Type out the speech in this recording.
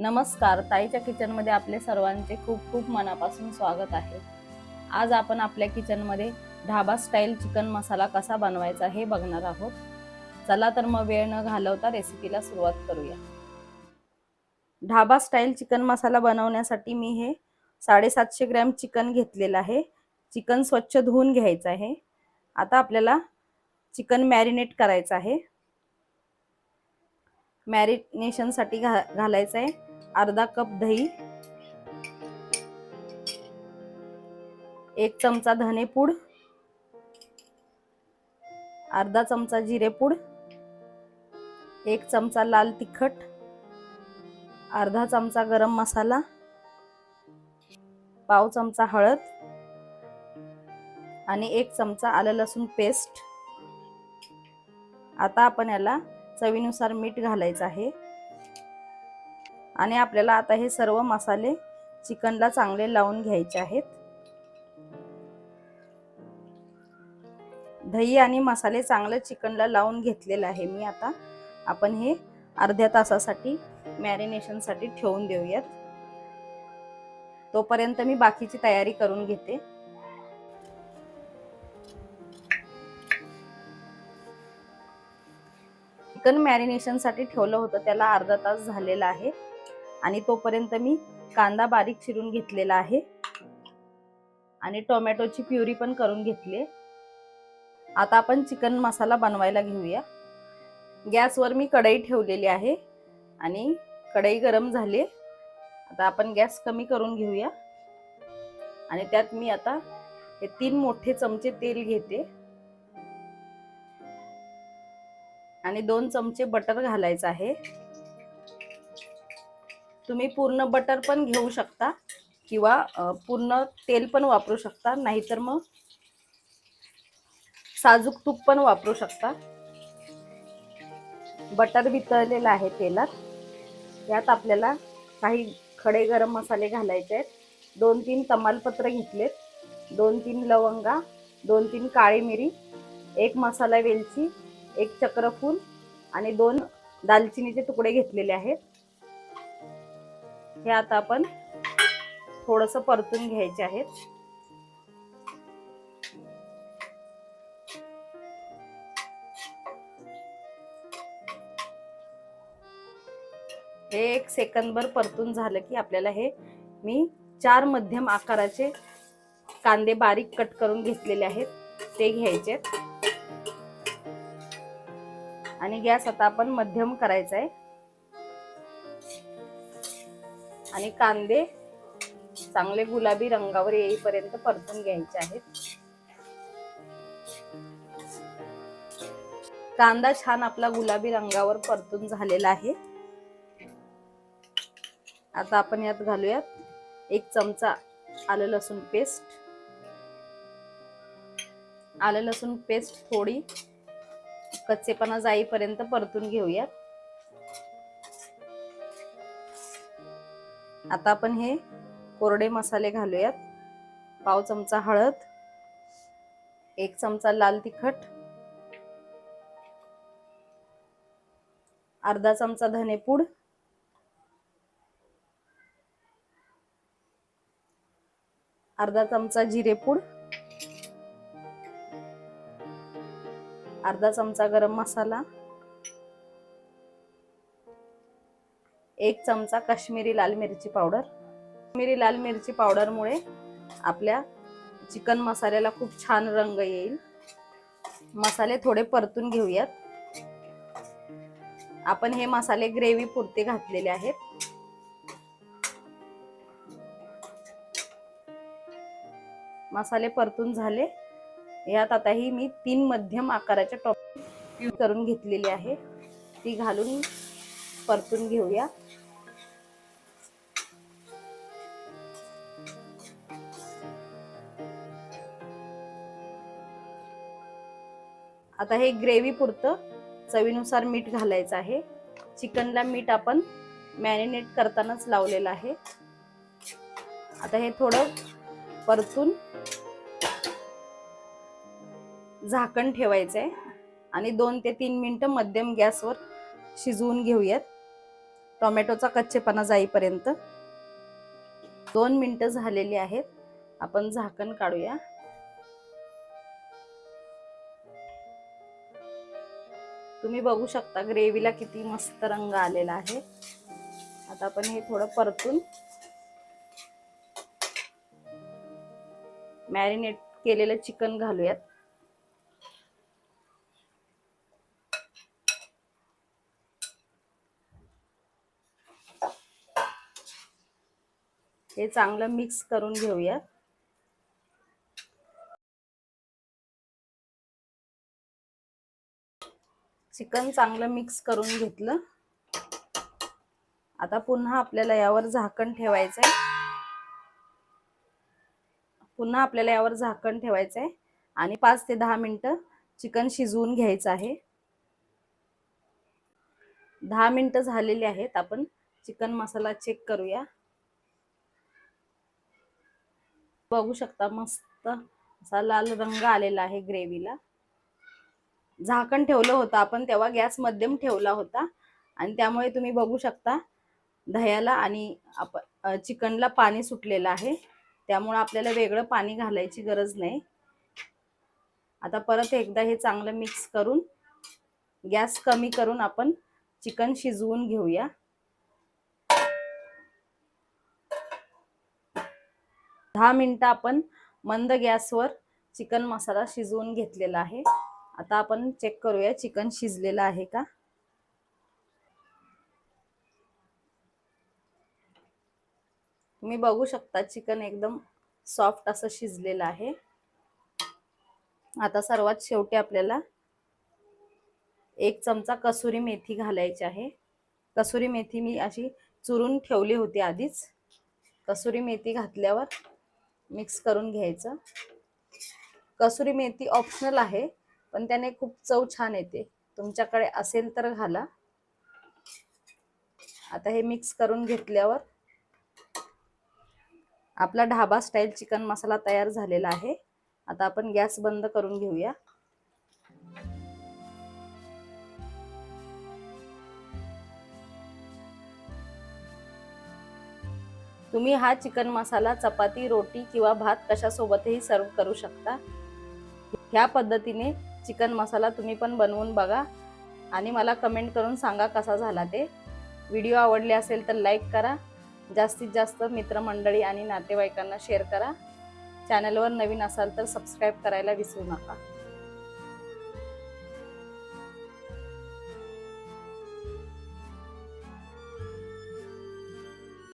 नमस्कार. ताईच्या किचनमध्ये आपले सर्वांचे खूप खूप मनापासून स्वागत आहे. आज आपण आपल्या किचनमध्ये ढाबा स्टाईल चिकन मसाला कसा बनवायचा हे बघणार आहोत. चला तर मग वेळ न घालवता रेसिपीला सुरुवात करूया. ढाबा स्टाईल चिकन मसाला बनवण्यासाठी मी हे साडेसातशे ग्रॅम चिकन घेतलेलं आहे. चिकन स्वच्छ धुवून घ्यायचं आहे. आता आपल्याला चिकन मॅरिनेट करायचं आहे. मॅरिनेशनसाठी घा घालायचं आहे. अर्धा कप दही एक चमचा धनेपूड अर्धा चमचा जिरेपूड एक चमचा लाल तिखट अर्धा चमचा गरम मसाला पाव चमचा हळद आणि एक चमचा आलं लसूण पेस्ट. आता आपण याला चवीनुसार मीठ घालायचं आहे. आणि आपल्याला आता हे सर्व मसाले चिकनला चांगले लावून घ्यायचे आहेत. दही आणि मसाले चांगले चिकनला लावून घेतलेलं आहे मी आता. आपण हे अर्ध्या तासासाठी मॅरिनेशनसाठी ठेवून देऊयात. तोपर्यंत मी बाकीची तयारी करून घेते. चिकन मॅरिनेशनसाठी ठेवलं होतं त्याला अर्धा तास झालेला आहे. आणि तोपर्यंत मी कांदा बारीक चिरून घेतलेला आहे. आणि टोमॅटोची प्युरी पण करून घेतली. आता आपण चिकन मसाला बनवायला घेऊया. गॅसवर मी कढई ठेवलेली आहे आणि कढई गरम झाली. आता आपण गॅस कमी करून घेऊया. आणि त्यात मी आता हे तीन मोठे चमचे तेल घेते. आणि दोन चमचे बटर घालायचं आहे. तुम्ही पूर्ण बटर पण घेऊ शकता किंवा पूर्ण तेल पण वापरू शकता नाहीतर मग साजूक तूप पण वापरू शकता. बटर वितळलेलं आहे तेलात. यात आपल्याला काही खडे गरम मसाले घालायचे आहेत. दोन तीन तमालपत्र घेतलेत. दोन तीन लवंगा दोन तीन काळी मिरी एक मसाला वेलची एक चक्रफूल आणि दोन दालचिनीचे तुकडे घेतलेले आहेत. हे आता आपण थोडस परतून घ्यायचे आहेत. हे एक सेकंदभर परतून झालं की आपल्याला हे मी चार मध्यम आकाराचे कांदे बारीक कट करून घेतलेले आहेत. ते घ्यायचे आणि गॅस आता आपण मध्यम करायचा आहे. आणि कांदे चांगले गुलाबी रंगावर येईपर्यंत परतून घ्यायचे आहेत. कांदा छान आपला गुलाबी रंगावर परतून झालेला आहे. आता आपण यात घालूयात एक चमचा आलं लसूण पेस्ट. आलं लसूण पेस्ट थोडी कच्चेपणा जाईपर्यंत परतून घेऊयात. आता आपण हे कोरडे मसाले घालूयात. पाव चमचा हळद एक चमचा लाल तिखट अर्धा चमचा धनेपूड अर्धा चमचा जिरेपूड अर्धा चमचा गरम मसाला एक चमचा काश्मीरी लाल मिरची पावडर. काश्मीरी लाल मिरची पावडरमुळे आपल्या चिकन मसाल्याला खूप छान रंग येईल. मसाले थोडे परतून घेऊयात. आपण हे मसाले ग्रेव्ही पुरते घातलेले आहेत. मसाले परतून झाले. यात आता ही मी तीन मध्यम आकाराच्या टॉप करून घेतलेली आहे. ती घालून परतून घेऊया. आता हे ग्रेव्ही पुरतं. चवीनुसार मीठ घालायचं आहे. चिकनला मीठ आपण मॅरिनेट करतानाच लावलेलं आहे. आता हे थोडं परतून झाकण ठेवायचं आहे आणि दोन ते तीन मिनटं मध्यम गॅसवर शिजवून घेऊयात. टोमॅटोचा कच्चेपणा जाईपर्यंत. दोन मिनिटं झालेली आहेत. आपण झाकण काढूया. तुम्ही बघू शकता ग्रेव्हीला किती मस्त रंग आलेला आहे. आता आपण हे थोडं परतून मॅरिनेट केलेलं चिकन घालूयात. हे चांगलं मिक्स करून घेऊया. चिकन चांगलं मिक्स करून घेतलं. आता पुन्हा आपल्याला यावर झाकण ठेवायचं आहे पुन्हा आपल्याला यावर झाकण ठेवायचं आहे आणि पाच ते दहा मिनटं चिकन शिजवून घ्यायचं आहे. दहा मिनटं झालेली आहेत. आपण चिकन मसाला चेक करूया. बघू शकता मस्त असा लाल रंग आलेला आहे ग्रेव्हीला झाकण ठेवलं होतं. आपण तेव्हा गॅस मध्यम ठेवला होता. आणि त्यामुळे तुम्ही बघू शकता दह्याला आणि आपण चिकनला पाणी सुटलेलं आहे. त्यामुळे आपल्याला वेगळं पाणी घालायची गरज नाही. आता परत एकदा हे चांगलं मिक्स करून गॅस कमी करून आपण चिकन शिजवून घेऊया. दहा मिनिटं आपण मंद गॅसवर चिकन मसाला शिजवून घेतलेला आहे. आता आपण चेक करूया चिकन शिजलेलं आहे का? तुम्ही बघू शकता चिकन एकदम सॉफ्ट असं शिजलेलं आहे. आता सर्वात शेवटी आपल्याला एक चमचा कसुरी मेथी घालायची आहे. कसुरी मेथी मी अशी चुरून ठेवली होती आधीच. कसुरी मेथी घातल्यावर मिक्स करून घ्यायचं. कसुरी मेथी ऑप्शनल आहे. पण त्याने खूप चव छान येते. तुमच्याकडे असेल तर घाला. आता हे मिक्स करून घेतल्यावर आपला ढाबा स्टाईल चिकन मसाला तयार झालेला आहे. आता आपण गॅस बंद करून घेऊया. तुम्ही हा चिकन मसाला चपाती रोटी किंवा भात कशासोबतही सर्व करू शकता. ह्या पद्धतीने चिकन मसाला तुम्ही पण बनवून बघा. आणि मला कमेंट करून सांगा कसा झाला ते. व्हिडिओ आवडले असेल तर लाईक करा. जास्तीत जास्त मित्रमंडळी आणि नातेवाईकांना शेअर करा. चॅनलवर नवीन असाल तर सबस्क्राईब करायला विसरू नका.